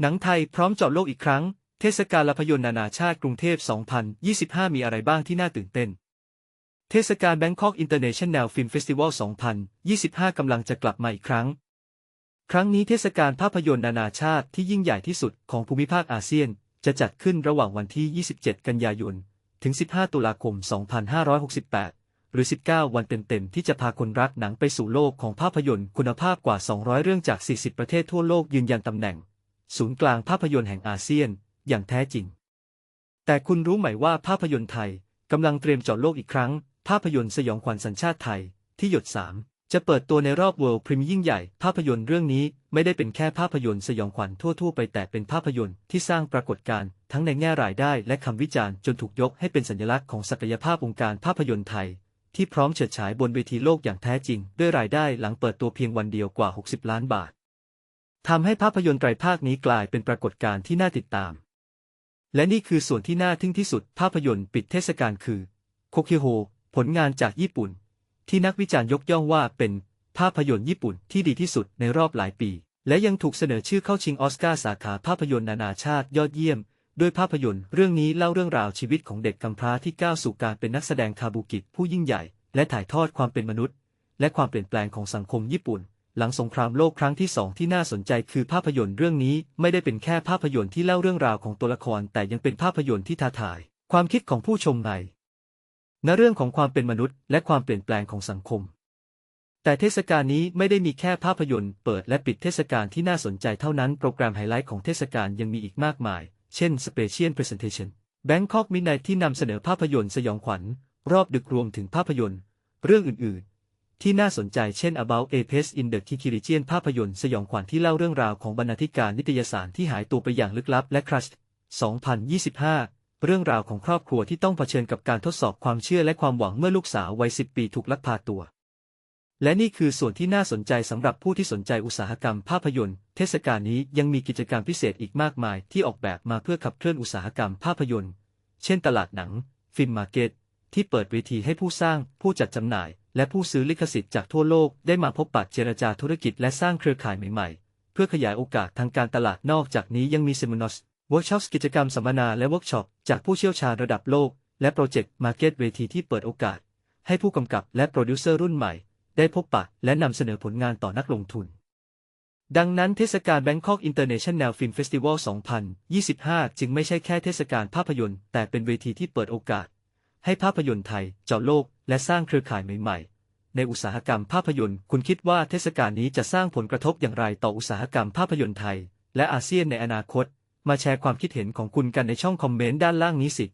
หนังไทยพร้อมเจาะโลกอีกครั้ง เทศกาลภาพยนตร์นานาชาติกรุงเทพ 2025 มีอะไรบ้างที่น่าตื่นเต้น เทศกาล Bangkok International Film Festival 2025 กำลังจะกลับมาอีกครั้ง ครั้งนี้เทศกาลภาพยนตร์นานาชาติที่ยิ่งใหญ่ที่สุดของภูมิภาคอาเซียน จะจัดขึ้นระหว่างวันที่ 27 กันยายน ถึง 15 ตุลาคม 2568 หรือ 19 วันเต็มๆ ที่จะพาคนรักหนังไปสู่โลกของภาพยนตร์คุณภาพกว่า 200 เรื่องจาก 40 ประเทศทั่วโลกยืนยันตำแหน่ง ศูนย์กลางภาพยนตร์แห่งอาเซียน อย่างแท้จริง แต่คุณรู้ไหมว่าภาพยนตร์ไทยกำลังเตรียมเจาะโลกอีกครั้ง ภาพยนตร์สยองขวัญสัญชาติไทย ที่หยด3จะเปิดตัวในรอบ World p r e m i e ยิ่งใหญ่ ภาพยนตร์เรื่องนี้ไม่ได้เป็นแค่ภาพยนตร์สยองขวัญทั่วๆ ไปแต่เป็นภาพยนตร์ที่สร้างปรากฏการณ์ทั้งในแง่รายได้และคำวิจารณ์จนถูกยกให้เป็นสัญลักษณ์ของศักยภาพวงการภาพยนตร์ไทย ที่พร้อมเฉิดฉายบนเวทีโลกอย่างแท้จริง ด้วยรายได้หลังเปิดตัวเพียงวันเดียวกว่า 60 ล้านบาท ทำให้ภาพยนตร์ไตรภาคนี้กลายเป็นปรากฏการณ์ที่น่าติดตาม และนี่คือส่วนที่น่าทึ่งที่สุดภาพยนตร์ปิดเทศกาลคือโคคิโฮผลงานจากญี่ปุ่น ที่นักวิจารณ์ยกย่องว่าเป็นภาพยนตร์ญี่ปุ่นที่ดีที่สุดในรอบหลายปี และยังถูกเสนอชื่อเข้าชิงออสการ์สาขาภาพยนตร์นานาชาติยอดเยี่ยมด้วยภาพยนตร์เรื่องนี้เล่าเรื่องราวชีวิตของเด็กกำพร้าที่ก้าวสู่การเป็นนักแสดงคาบุกิผู้ยิ่งใหญ่ และถ่ายทอดความเป็นมนุษย์ และความเปลี่ยนแปลงของสังคมญี่ปุ่น หลังสงครามโลกครั้งที่สองที่น่าสนใจคือภาพยนตร์เรื่องนี้ไม่ได้เป็นแค่ภาพยนตร์ที่เล่าเรื่องราวของตัวละคร แต่ยังเป็นภาพยนตร์ที่ท้าทาย ความคิดของผู้ชมในในเรื่องของความเป็นมนุษย์ และความเปลี่ยนแปลงของสังคม แต่เทศกาลนี้ไม่ได้มีแค่ภาพยนตร์ เปิดและปิดเทศกาลที่น่าสนใจเท่านั้นโปรแกรมไฮไลท์ของเทศกาลยังมีอีกมากมาย เช่น Special Presentation Bangkok Midnight ที่นำเสนอภาพยนตร์สยองขวัญ รอบดึกรวมถึงภาพยนตร์ เรื่องอื่นๆ ที่น่าสนใจเช่น About a Place in the Kiki Region ภาพยนตร์สยองขวัญที่เล่าเรื่องราวของบรรณาธิการนิตยสารที่หายตัวไปอย่างลึกลับและ Crush 2025 เรื่องราวของครอบครัวที่ต้องเผชิญกับการทดสอบความเชื่อและความหวังเมื่อลูกสาววัย 10 ปีถูกลักพาตัว และนี่คือส่วนที่น่าสนใจสำหรับผู้ที่สนใจอุตสาหกรรมภาพยนตร์ เทศกาลนี้ยังมีกิจกรรมพิเศษอีกมากมายที่ออกแบบมาเพื่อขับเคลื่อนอุตสาหกรรมภาพยนตร์ เช่น ตลาดหนัง ฟิล์มมาร์เก็ตที่เปิดเวทีให้ผู้สร้างผู้จัดจำหน่าย และผู้ซื้อลิขสิทธิ์จากทั่วโลกได้มาพบปะเจรจาธุรกิจและสร้างเครือข่ายใหม่ๆ เพื่อขยายโอกาสทางการตลาดนอกจากนี้ยังมีเซมินอสเวิร์กช็อปกิจกรรมสัมมนาและเวิร์กช็อปจากผู้เชี่ยวชาญระดับโลก และโปรเจกต์มาร์เก็ตเวทีที่เปิดโอกาส ให้ผู้กำกับและโปรดิวเซอร์รุ่นใหม่ ได้พบปะและนำเสนอผลงานต่อนักลงทุน ดังนั้นเทศกาล Bangkok International Film Festival 2025 จึงไม่ใช่แค่เทศกาลภาพยนตร์ แต่เป็นเวทีที่เปิดโอกาส ให้ภาพยนตร์ไทยเจาะโลกและสร้างเครือข่ายใหม่ๆ ในอุตสาหกรรมภาพยนตร์ คุณคิดว่าเทศกาลนี้จะสร้างผลกระทบอย่างไรต่ออุตสาหกรรมภาพยนตร์ไทย และอาเซียนในอนาคต มาแชร์ความคิดเห็นของคุณกันในช่องคอมเมนต์ด้านล่างนี้สิ